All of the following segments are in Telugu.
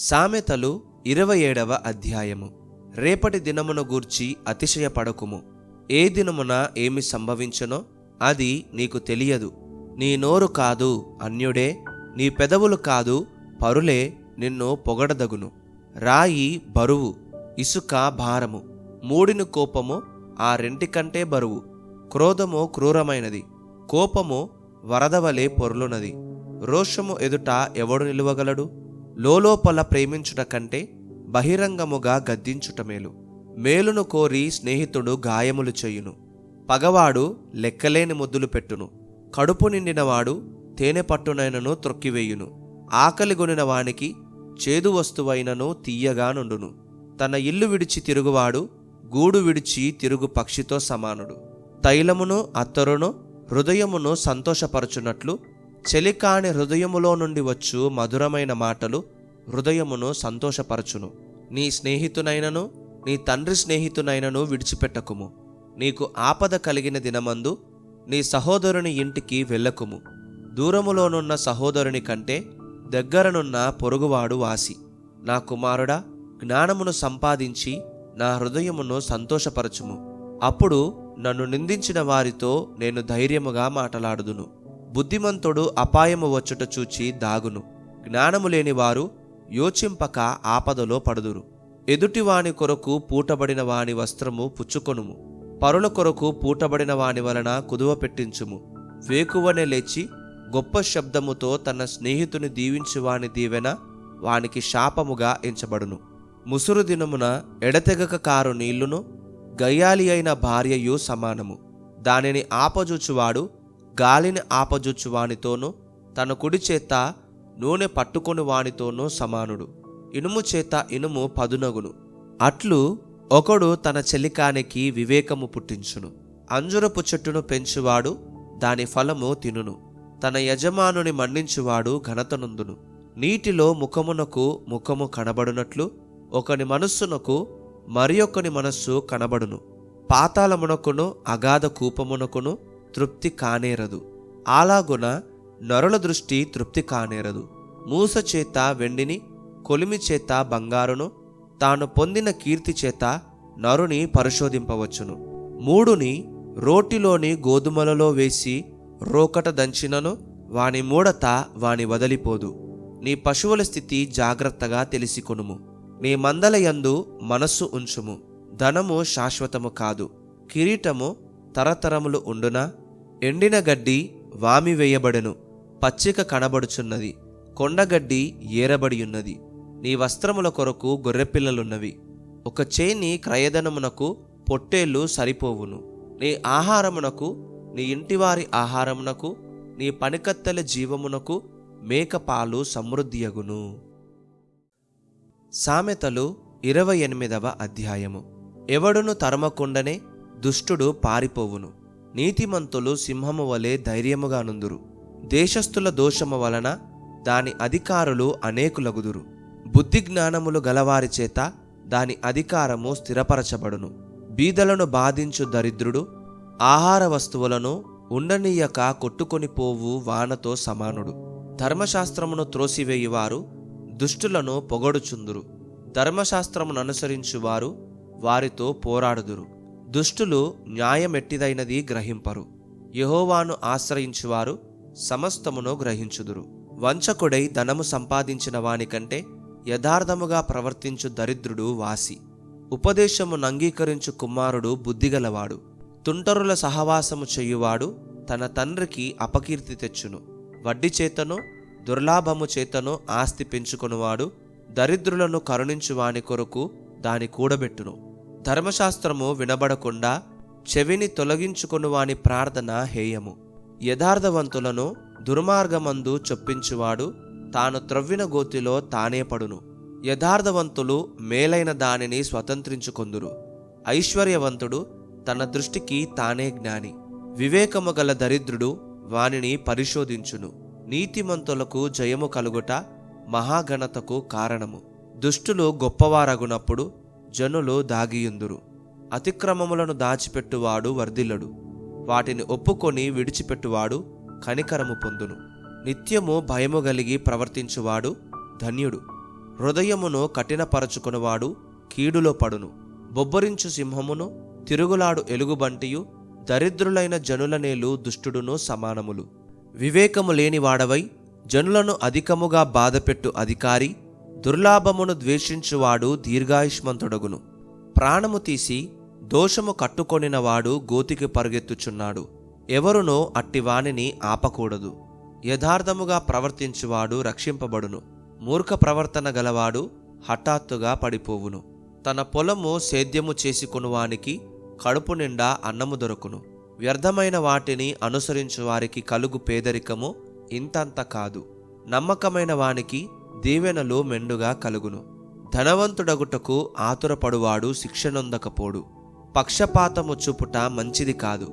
సామెతలు ఇరవై ఏడవ అధ్యాయము. రేపటి దినమును గూర్చి అతిశయపడకుము. ఏ దినమున ఏమి సంభవించునో అది నీకు తెలియదు. నీ నోరు కాదు అన్యుడే నీ పెదవులు కాదు పరులే నిన్ను పొగడదగును. రాయి బరువు ఇసుక భారము మూడిని కోపము ఆ రెంటికంటే బరువు. క్రోధము క్రూరమైనది కోపము వరదవలే పొరులునది. రోషము ఎదుట ఎవడు నిలువగలడు? లోలోపల ప్రేమించుట కంటే బహిరంగముగా గద్దించుట మేలు. మేలును కోరి స్నేహితుడు గాయములు చేయును. పగవాడు లెక్కలేని ముద్దులు పెట్టును. కడుపు నిండినవాడు తేనె పట్టునైనను త్రొక్కివేయును. ఆకలిగొనిన వానికి చేదు వస్తువైనను తీయగా నుండును. తన ఇల్లు విడిచి తిరుగువాడు గూడు విడిచి తిరుగు పక్షితో సమానుడు. తైలమును అత్తరును హృదయమును సంతోషపరచునట్లు చెలికాని హృదయములో నుండి వచ్చు మధురమైన మాటలు హృదయమును సంతోషపరచును. నీ స్నేహితునైనను నీ తండ్రి స్నేహితునైనను విడిచిపెట్టకుము. నీకు ఆపద కలిగిన దినమందు నీ సహోదరుని ఇంటికి వెళ్ళకుము. దూరములోనున్న సహోదరుని కంటే దగ్గరనున్న పొరుగువాడు వాసి. నా కుమారుడా జ్ఞానమును సంపాదించి నా హృదయమును సంతోషపరచుము. అప్పుడు నన్ను నిందించిన వారితో నేను ధైర్యముగా మాటలాడుదును. బుద్ధిమంతుడు అపాయము వచ్చుట చూచి దాగును. జ్ఞానము లేని వారు యోచింపక ఆపదలో పడుదురు. ఎదుటివాని కొరకు పూటబడిన వాని వస్త్రము పుచ్చుకొనుము. పరుల కొరకు పూటబడిన వాని వలన కుదువ పెట్టించుము. వేకువనే లేచి గొప్ప శబ్దముతో తన స్నేహితుని దీవించు వాని దీవెన వానికి శాపముగా ఎంచబడును. ముసురు దినమున ఎడతెగక కారు నీళ్ళును గయ్యాలి అయిన భార్యయు సమానము. దానిని ఆపజూచువాడు గాలిని ఆపజొచ్చు వానితోనూ తన కుడి చేత నూనె పట్టుకొని వానితోనూ సమానుడు. ఇనుము చేత ఇనుము పదునగును. అట్లు ఒకడు తన చెలికానికి వివేకము పుట్టించును. అంజురపు చెట్టును పెంచువాడు దాని ఫలము తినును. తన యజమానుని మన్నించువాడు ఘనతనుందును. నీటిలో ముఖమునకు ముఖము కనబడునట్లు ఒకని మనస్సునకు మరి ఒకని మనస్సు కనబడును. పాతాళమునకును అగాధ కూపమునకును తృప్తి కానేరదు. అలాగున నరుల దృష్టి తృప్తి కానేరదు. మూస చేత వెండిని కొలిమి చేత బంగారును తాను పొందిన కీర్తి చేత నరుని పరిశోధింపవచ్చును. మూడుని రోటిలోని గోధుమలలో వేసి రోకట దంచినను వాని మూడత వాని వదలిపోదు. నీ పశువుల స్థితి జాగ్రత్తగా తెలిసికొనుము. నీ మందలయందు మనస్సు ఉంచుము. ధనము శాశ్వతము కాదు. కిరీటము తరతరములు ఉండునా? ఎండిన గడ్డి వామి వేయబడెను పచ్చిక కనబడుచున్నది కొండగడ్డి ఏరబడియున్నది. నీ వస్త్రముల కొరకు గొర్రెపిల్లలున్నవి. ఒక చేని క్రయధనమునకు పొట్టేళ్ళు సరిపోవును. నీ ఆహారమునకు నీ ఇంటివారి ఆహారమునకు నీ పనికత్తెల జీవమునకు మేకపాలు సమృద్ధియగును. సామెతలు ఇరవై ఎనిమిదవ అధ్యాయము. ఎవడును తరమకుండనే దుష్టుడు పారిపోవును. నీతిమంతులు సింహము వలె ధైర్యముగా నుందురు. దేశస్థుల దోషము వలన దాని అధికారులు అనేకులగుదురు. బుద్ధి జ్ఞానములు గలవారి చేత దాని అధికారము స్థిరపరచబడును. బీదలను బాధించు దరిద్రుడు ఆహార వస్తువులను ఉండనీయక కొట్టుకొని పోవు వానతో సమానుడు. ధర్మశాస్త్రమును త్రోసివేయువారు దుష్టులను పొగడుచుందురు. ధర్మశాస్త్రమును అనుసరించువారు వారితో పోరాడుదురు. దుష్టులు న్యాయమెట్టిదైనది గ్రహింపరు. యహోవాను ఆశ్రయించువారు సమస్తమును గ్రహించుదురు. వంచకుడై ధనము సంపాదించిన వానికంటే యథార్థముగా ప్రవర్తించు దరిద్రుడు వాసి. ఉపదేశము నంగీకరించు కుమారుడు బుద్ధిగలవాడు. తుంటరుల సహవాసము చెయ్యువాడు తన తండ్రికి అపకీర్తి తెచ్చును. వడ్డీ చేతను దుర్లాభము చేతను ఆస్తి పెంచుకొనువాడు దరిద్రులను కరుణించువాని కొరకు దాని కూడబెట్టును. ధర్మశాస్త్రము వినబడకుండా చెవిని తొలగించుకునివాని ప్రార్థన హేయము. యథార్థవంతులను దుర్మార్గమందు చొప్పించువాడు తాను త్రవ్విన గోతిలో తానే పడును. యథార్థవంతులు మేలైన దానిని స్వతంత్రించుకొందురు. ఐశ్వర్యవంతుడు తన దృష్టికి తానే జ్ఞాని. వివేకము గల దరిద్రుడు వానిని పరిశోధించును. నీతిమంతులకు జయము కలుగుట మహాఘనతకు కారణము. దుష్టులు గొప్పవారగునప్పుడు జనులు దాగియుందురు. అతిక్రమములను దాచిపెట్టువాడు వర్ధిల్లడు. వాటిని ఒప్పుకొని విడిచిపెట్టువాడు కనికరము పొందును. నిత్యము భయము కలిగి ప్రవర్తించువాడు ధన్యుడు. హృదయమును కఠినపరచుకునివాడు కీడులో పడును. బొబ్బరించు సింహమును తిరుగులాడు ఎలుగుబంటియు దరిద్రులైన జనులనేలు దుష్టుడును సమానములు. వివేకము లేని వాడవై జనులను అధికముగా బాధపెట్టు అధికారి దుర్లాభమును ద్వేషించువాడు దీర్ఘాయుష్మంతుడగును. ప్రాణము తీసి దోషము కట్టుకొనినవాడు గోతికి పరుగెత్తుచున్నాడు. ఎవరునో అట్టివానిని ఆపకూడదు. యథార్థముగా ప్రవర్తించువాడు రక్షింపబడును. మూర్ఖ ప్రవర్తన గలవాడు హఠాత్తుగా పడిపోవును. తన పొలము సేద్యము చేసుకునివానికి కడుపు నిండా అన్నము దొరకును. వ్యర్థమైన వాటిని అనుసరించు వారికి కలుగు పేదరికము ఇంతంత కాదు. నమ్మకమైన వానికి దీవెనలు మెండుగా కలుగును. ధనవంతుడగుటకు ఆతురపడువాడు శిక్షనొందకపోడు. పక్షపాతము చూపుట మంచిది కాదు.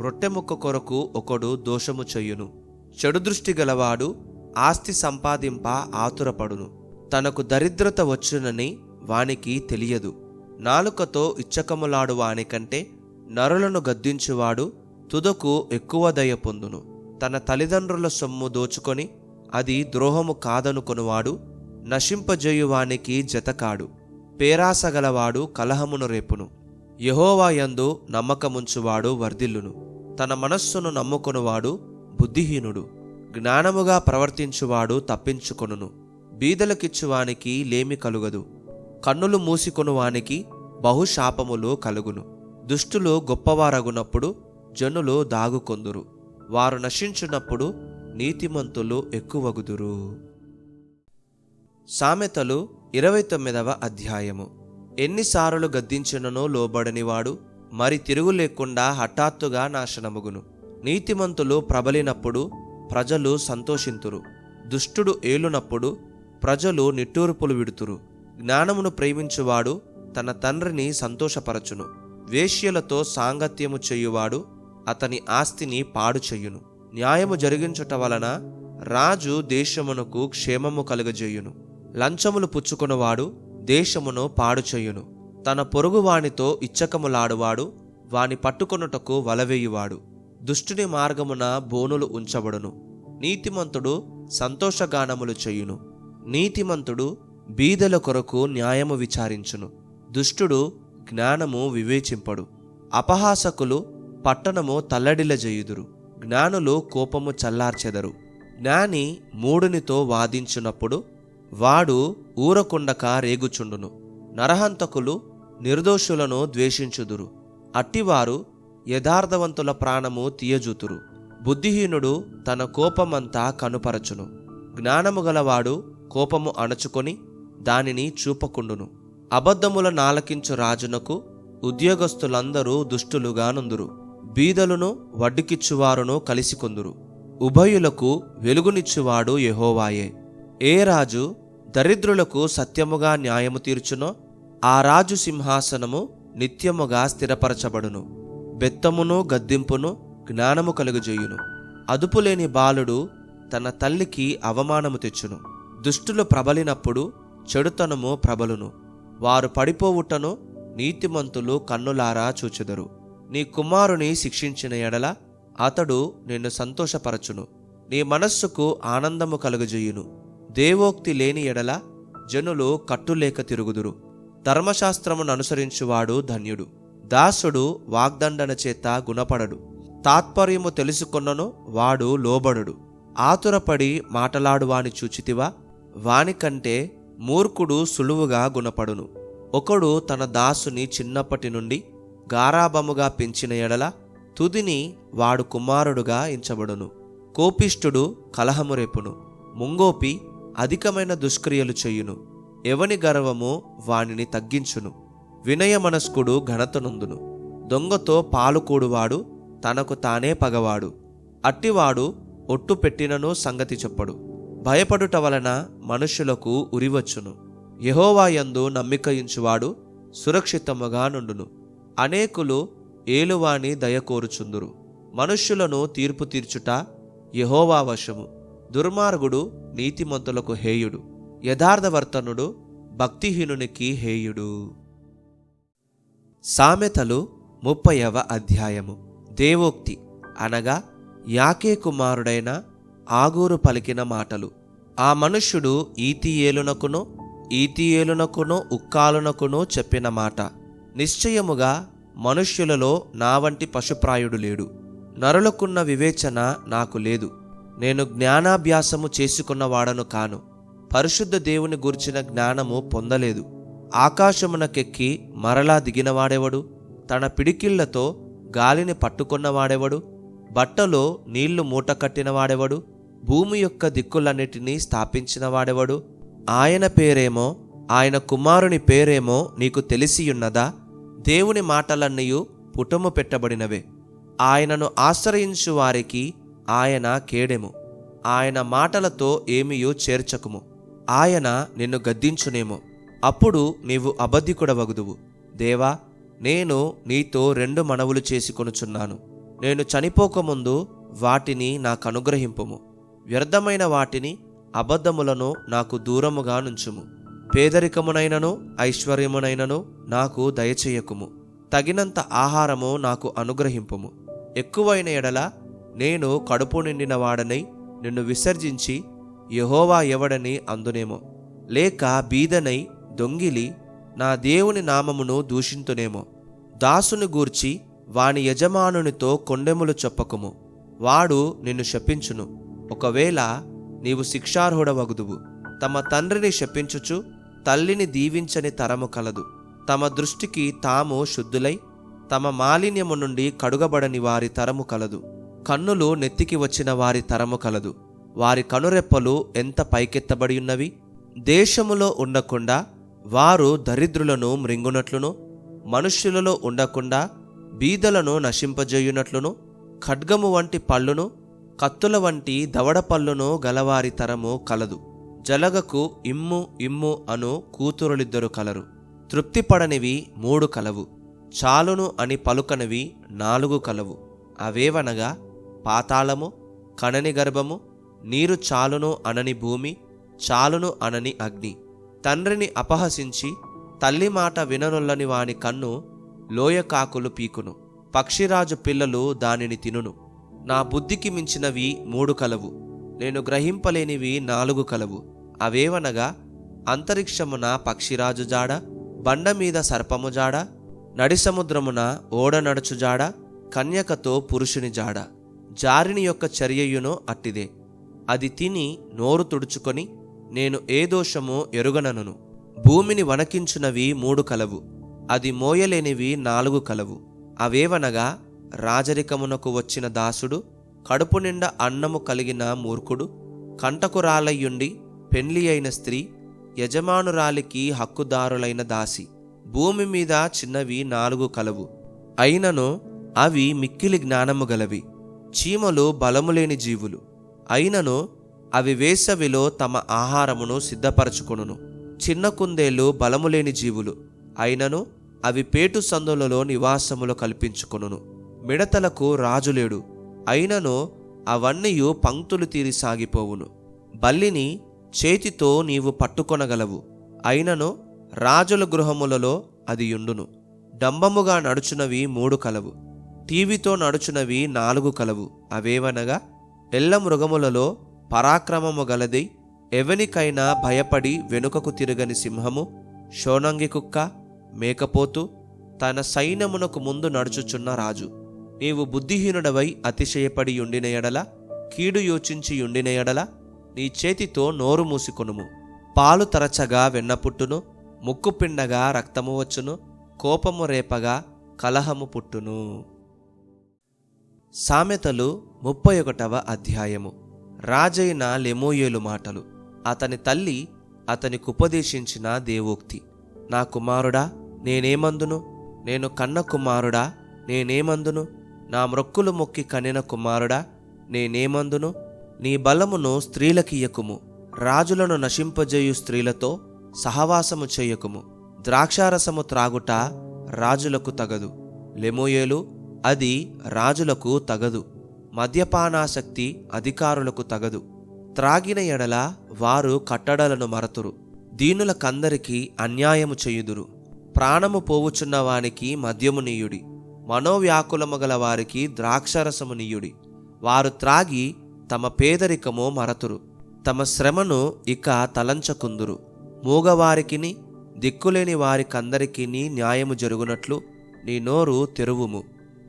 రొట్టెముక్క కొరకు ఒకడు దోషము చెయ్యును చెడు దృష్టి గలవాడు ఆస్తి సంపాదింప ఆతురపడును. తనకు దరిద్రత వచ్చునని వానికి తెలియదు. నాలుకతో ఇచ్చకములాడు వానికంటే నరులను గద్దించువాడు తుదకు ఎక్కువ దయ పొందును. తన తల్లిదండ్రుల సొమ్ము దోచుకొని అది ద్రోహము కాదనుకొనువాడు నశింపజేయువానికి జతకాడు. పేరాసగలవాడు కలహమును రేపును. యహోవాయందు నమ్మకముంచువాడు వర్ధిల్లును. తన మనస్సును నమ్ముకొనువాడు బుద్ధిహీనుడు. జ్ఞానముగా ప్రవర్తించువాడు తప్పించుకొనును. బీదలకిచ్చువానికి లేమి కలుగదు. కన్నులు మూసికొనువానికి బహుశాపములు కలుగును. దుష్టులు గొప్పవారగునప్పుడు జనులు దాగుకొందురు. వారు నశించున్నప్పుడు నీతిమంతులు ఎక్కువగుదురు. సామెతలు ఇరవై తొమ్మిదవ అధ్యాయము. ఎన్నిసార్లు గద్దించిననో లోబడనివాడు మరి తిరుగు లేకుండా హఠాత్తుగా నాశనముగును. నీతిమంతులు ప్రబలినప్పుడు ప్రజలు సంతోషింతురు. దుష్టుడు ఏలునప్పుడు ప్రజలు నిట్టూర్పులు విడుతురు. జ్ఞానమును ప్రేమించువాడు తన తండ్రిని సంతోషపరచును. వేశ్యలతో సాంగత్యము చేయువాడు అతని ఆస్తిని పాడు చెయ్యును న్యాయము జరిగించుట వలన రాజు దేశమునకు క్షేమము కలుగజేయును. లంచములు పుచ్చుకున్నవాడు దేశమును పాడు చేయును తన పొరుగువానితో ఇచ్చకములాడువాడు వాని పట్టుకొనుటకు వలవేయువాడు. దుష్టుని మార్గమున బోనులు ఉంచబడును. నీతిమంతుడు సంతోషగానములు చేయును. నీతిమంతుడు బీదల కొరకు న్యాయము విచారించును. దుష్టుడు జ్ఞానము వివేచింపడు. అపహాసకులు పట్టణము తల్లడిల తల్లడిలజేయుదురు జ్ఞానులు కోపము చల్లార్చెదరు. జ్ఞాని మూడునితో వాదించున్నప్పుడు వాడు ఊరకుండక రేగుచుండును. నరహంతకులు నిర్దోషులను ద్వేషించుదురు. అట్టివారు యథార్థవంతుల ప్రాణము తీయజూతురు. బుద్ధిహీనుడు తన కోపమంతా కనుపరచును. జ్ఞానము గలవాడు కోపము అణచుకొని దానిని చూపకుండును. అబద్ధముల నాలకించు రాజునకు ఉద్యోగస్తులందరూ దుష్టులుగానుందురు. బీదలను వడ్డుకిచ్చువారును కలిసి కలిసికొందురు. ఉభయులకు వెలుగునిచ్చువాడు యహోవాయే. ఏ రాజు దరిద్రులకు సత్యముగా న్యాయము తీర్చునో ఆ రాజు సింహాసనము నిత్యముగా స్థిరపరచబడును. బెత్తమును గద్దింపును జ్ఞానము కలుగజేయును. అదుపులేని బాలుడు తన తల్లికి అవమానము తెచ్చును. దుష్టులు ప్రబలినప్పుడు చెడుతనము ప్రబలును. వారు పడిపోవుటను నీతిమంతులు కన్నులారా చూచెదరు. నీ కుమారుని శిక్షించిన ఎడల అతడు నిన్ను సంతోషపరచును. నీ మనస్సుకు ఆనందము కలుగజేయును. దేవోక్తి లేని ఎడల జనులు కట్టులేక తిరుగుదురు. ధర్మశాస్త్రమును అనుసరించువాడు ధన్యుడు. దాసుడు వాగ్దండన చేత గుణపడడు. తాత్పర్యము తెలుసుకున్నను వాడు లోబడుడు. ఆతురపడి మాటలాడువాని చూచితివా? వానికంటే మూర్ఖుడు సులువుగా గుణపడును. ఒకడు తన దాసుని చిన్నప్పటి నుండి గారాబముగా పెంచిన ఎడల తుదిని వాడు కుమారుడుగా ఎంచబడును. కోపిష్ఠుడు కలహము రేపును. ముంగోపి అధికమైన దుష్క్రియలు చెయ్యును ఎవని గర్వము వానిని తగ్గించును. వినయ మనస్కుడు ఘనతనుందును దొంగతో పాలుకూడువాడు తనకు తానే పగవాడు. అట్టివాడు ఒట్టు పెట్టినను సంగతి చెప్పడు. భయపడుట వలన మనుష్యులకు ఉరివచ్చును యహోవాయందు నమ్మికయించువాడు సురక్షితముగా నుండును. అనేకులు ఏలువాణి దయకోరుచుందురు మనుష్యులను తీర్పు తీర్చుట యహోవా వశము దుర్మార్గుడు నీతిమంతులకు హేయుడు. యథార్థవర్తనుడు భక్తిహీనునికి హేయుడు. సామెతలు ముప్పైవ అధ్యాయము. దేవోక్తి అనగా యాకే కుమారుడైన ఆగూరు పలికిన మాటలు. ఆ మనుష్యుడు ఈతియేలునకును ఈతియేలునకును ఉక్కాలునకును చెప్పిన మాట. నిశ్చయముగా మనుష్యులలో నా వంటి పశుప్రాయుడు లేడు. నరులకున్న వివేచన నాకు లేదు. నేను జ్ఞానాభ్యాసము చేసుకున్నవాడను కాను. పరిశుద్ధ దేవుని గుర్చిన జ్ఞానము పొందలేదు. ఆకాశమునకెక్కి మరలా దిగినవాడెవడు? తన పిడికిళ్ళతో గాలిని పట్టుకున్నవాడెవడు? బట్టలో నీళ్ళు మూటకట్టినవాడెవడు? భూమి యొక్క దిక్కులన్నిటినీ స్థాపించినవాడెవడు? ఆయన పేరేమో ఆయన కుమారుని పేరేమో నీకు తెలిసియున్నదా? దేవుని మాటలన్నయూ పుటము పెట్టబడినవే. ఆయనను ఆశ్రయించు వారికి ఆయన కేడెము. ఆయన మాటలతో ఏమియో చేర్చకుము. ఆయన నిన్ను గద్దించునేమో. అప్పుడు నీవు అబద్ధికుడవగుదువు. దేవా నేను నీతో రెండు మనవులు చేసుకొనుచున్నాను నేను చనిపోకముందు వాటిని నాకు అనుగ్రహింపుము వ్యర్థమైన వాటిని అబద్ధములను నాకు దూరముగా నుంచుము. పేదరికమునైనను ఐశ్వర్యమునైనను నాకు దయచేయకుము. తగినంత ఆహారము నాకు అనుగ్రహింపుము. ఎక్కువైన ఎడల నేను కడుపు నిండిన వాడనై నిన్ను విసర్జించి యహోవా ఎవడని అందునేమో. లేక బీదనై దొంగిలి నా దేవుని నామమును దూషింతునేమో. దాసుని గూర్చి వాని యజమానునితో కొండెములు చెప్పకుము. వాడు నిన్ను శపించును. ఒకవేళ నీవు శిక్షార్హుడవగుదువు. తమ తండ్రిని శపించుచు తల్లిని దీవించని తరము కలదు. తమ దృష్టికి తాము శుద్ధులై తమ మాలిన్యము నుండి కడుగబడని వారి తరము కలదు. కన్నులు నెత్తికి వచ్చిన వారి తరము కలదు. వారి కనురెప్పలు ఎంత పైకెత్తబడి ఉన్నవి? దేశములో ఉండకుండా వారు దరిద్రులను మృంగునట్లును మనుష్యులలో ఉండకుండా బీదలను నశింపజేయునట్లును ఖడ్గము వంటి పళ్ళును కత్తుల వంటి దవడ పళ్ళును గలవారి తరము కలదు. జలగకు ఇమ్ము ఇమ్ము అను కూతురులిద్దరు కలరు. తృప్తిపడనివి మూడు కలవు. చాలును అని పలుకనివి నాలుగు కలవు. అవేవనగా పాతాళము కణని గర్భము నీరు చాలును అనని భూమి చాలును అనని అగ్ని. తండ్రిని అపహసించి తల్లి మాట విననొల్లని వాని కన్ను లోయకాకులు పీకును. పక్షిరాజు పిల్లలు దానిని తినును. నా బుద్ధికి మించినవి మూడు కలవు. నేను గ్రహింపలేనివి నాలుగు కలవు. అవేవనగా అంతరిక్షమున పక్షిరాజు జాడ బండ మీద సర్పము జాడ నడిసముద్రమున ఓడ నడుచు జాడ కన్యకతో పురుషుని జాడ. జారిని యొక్క చర్యయును అట్టిదే. అది తిని నోరు తుడుచుకొని నేను ఏ దోషము ఎరుగనను భూమిని వణకించునవి మూడు కలవు. అది మోయలేనివి నాలుగు కలవు. అవేవనగా రాజరికమునకు వచ్చిన దాసుడు కడుపు నిండా అన్నము కలిగిన మూర్ఖుడు కంటకురాలయ్యుండి పెండ్లి అయిన స్త్రీ యజమానురాలికి హక్కుదారులైన దాసి. భూమి మీద చిన్నవి నాలుగు కలవు. అయినను అవి మిక్కిలి జ్ఞానము గలవి. చీమలు బలములేని జీవులు. అయినను అవి వేసవిలో తమ ఆహారమును సిద్ధపరచుకొనును. చిన్న కుందేలు బలములేని జీవులు. అయినను అవి పేటు సందులలో నివాసములు కల్పించుకొనును. మిడతలకు రాజులేడు అయినను అవన్నీయు పంక్తులు తీరి సాగిపోవును. బల్లిని చేతితో నీవు పట్టుకొనగలవు. అయినను రాజుల గృహములలో అది యుండును. డంబముగా నడుచునవి మూడు కలవు. టీవీతో నడుచునవి నాలుగు కలవు. అవేవనగా ఎల్ల మృగములలో పరాక్రమము గలది ఎవనికైనా భయపడి వెనుకకు తిరగని సింహము షోనంగి కుక్క మేకపోతు తన సైన్యమునకు ముందు నడుచుచున్న రాజు. నీవు బుద్ధిహీనుడవై అతిశయపడి ఉండిన ఎడల కీడు యోచించి ఉండిన ఎడల నీ చేతితో నోరు మూసుకొనుము. పాలు తరచగా వెన్న పుట్టును ముక్కు పిండగా రక్తము వచ్చును కోపము రేపగా కలహము పుట్టును. సామెతలు ముప్పై ఒకటవ అధ్యాయము. రాజైన లెమోయేలు మాటలు. అతని తల్లి అతనికి ఉపదేశించిన దేవోక్తి. నా కుమారుడా నేనేమందును? నేను కన్న కుమారుడా నేనేమందును? నా మ్రొక్కులు మొక్కి కనిన కుమారుడా నేనేమందును నీ బలమును స్త్రీలకియ్యకుము రాజులను నశింపజేయు స్త్రీలతో సహవాసము చేయకుము. ద్రాక్షారసము త్రాగుట రాజులకు తగదు. లెమోయేలు అది రాజులకు తగదు. మద్యపానాసక్తి అధికారులకు తగదు. త్రాగిన ఎడల వారు కట్టడలను మరతురు. దీనులకందరికీ అన్యాయము చేయుదురు. ప్రాణము పోవుచున్న వానికి మద్యము నీయుడి. మనోవ్యాకులము గల వారికి ద్రాక్షరసము నీయుడి. వారు త్రాగి తమ పేదరికము మరతురు. తమ శ్రమను ఇక తలంచకుందురు. మూగవారికిని దిక్కులేని వారికందరికిని న్యాయము జరుగునట్లు నీ నోరు తెరువుము.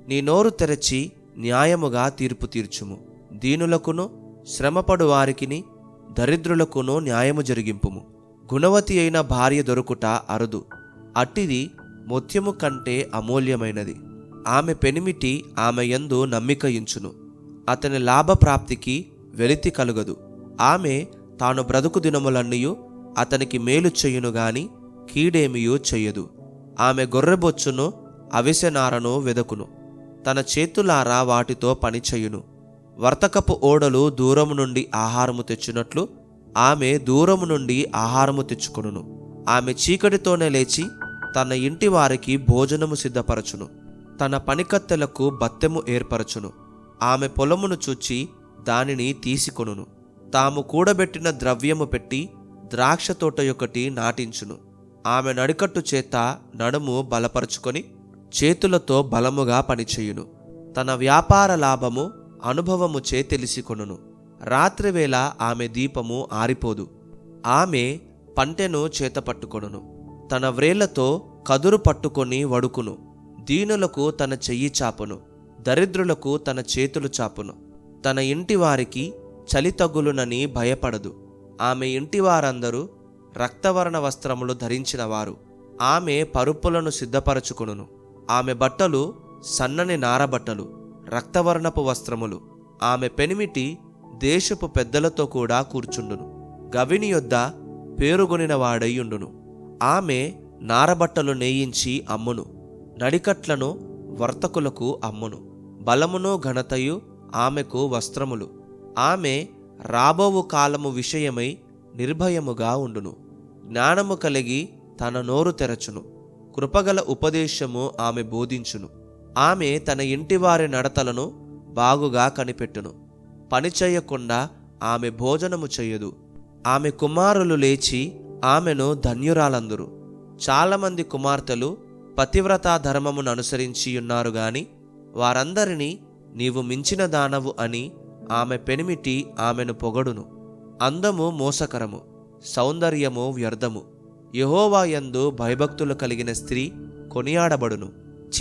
నీ నోరు తెరచి న్యాయముగా తీర్పు తీర్చుము. దీనులకును శ్రమపడు వారికిని దరిద్రులకును న్యాయము జరిగింపుము. గుణవతి అయిన భార్య దొరుకుట అరుదు. అట్టిది ముత్యము కంటే అమూల్యమైనది. ఆమె పెనిమిటి ఆమె యందు నమ్మిక ఇంచును. అతని లాభప్రాప్తికి వెలితి కలుగదు. ఆమె తాను బ్రతుకు దినములన్నీయు అతనికి మేలు చెయ్యును గాని కీడేమియూ చెయ్యదు. ఆమె గొర్రెబొచ్చును అవిసెనారను వెదకును. తన చేతులారా వాటితో పని వర్తకపు ఓడలు దూరము నుండి ఆహారము తెచ్చినట్లు ఆమె దూరము నుండి ఆహారము తెచ్చుకొనును. ఆమె చీకటితోనే లేచి తన ఇంటి వారికి భోజనము సిద్ధపరచును. తన పనికత్తెలకు బత్తెము ఏర్పరచును. ఆమె పొలమును చూచి దానిని తీసుకొనును. తాము కూడబెట్టిన ద్రవ్యము పెట్టి ద్రాక్ష తోట ఒకటి నాటించును. ఆమె నడికట్టు చేత నడుము బలపరుచుకొని చేతులతో బలముగా పనిచేయును. తన వ్యాపార లాభము అనుభవము చే తెలిసికొనును. రాత్రివేళ ఆమె దీపము ఆరిపోదు. ఆమె పంటెను చేతపట్టుకొనును. తన వ్రేళ్ళతో కదురు పట్టుకొని వడుకును. దీనులకు తన చెయ్యి చాపును దరిద్రులకు తన చేతులు చాపును. తన ఇంటి వారికి చలి తగులునని భయపడదు. ఆమె ఇంటి వారందరూ రక్తవర్ణ వస్త్రములు ధరించినవారు ఆమె పరుపులను సిద్ధపరచుకును ఆమె బట్టలు సన్నని నారబట్టలు రక్తవర్ణపు వస్త్రములు. ఆమె పెనిమిటి దేశపు పెద్దలతో కూడా కూర్చుండును. గవిని యొద్ద పేరుగొనిన వాడైయుండును ఆమె నారబట్టలు నేయించి అమ్మును. నడికట్లను వర్తకులకు అమ్మును. బలమును ఘనతయు ఆమెకు వస్త్రములు. ఆమె రాబోవు కాలము విషయమై నిర్భయముగా ఉండును. జ్ఞానము కలిగి తన నోరు తెరచును. కృపగల ఉపదేశము ఆమె బోధించును. ఆమె తన ఇంటివారి నడతలను బాగుగా కనిపెట్టును. పని చేయకుండా ఆమె భోజనము చెయ్యదు. ఆమె కుమారులు లేచి ఆమెను ధన్యురాలందురు. చాలామంది కుమార్తెలు పతివ్రతా ధర్మమును అనుసరించి ఉన్నారు గాని వారందరినీ నీవు మించిన దానవు అని ఆమె పెనిమిటి ఆమెను పొగడును. అందము మోసకరము సౌందర్యము వ్యర్థము. యహోవాయందు భయభక్తులు కలిగిన స్త్రీ కొనియాడబడును.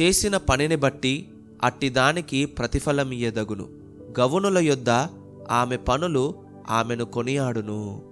చేసిన పనిని బట్టి అట్టిదానికి ప్రతిఫలమియ్యదగును. గవునుల యొద్ద ఆమె పనులు ఆమెను కొనియాడును.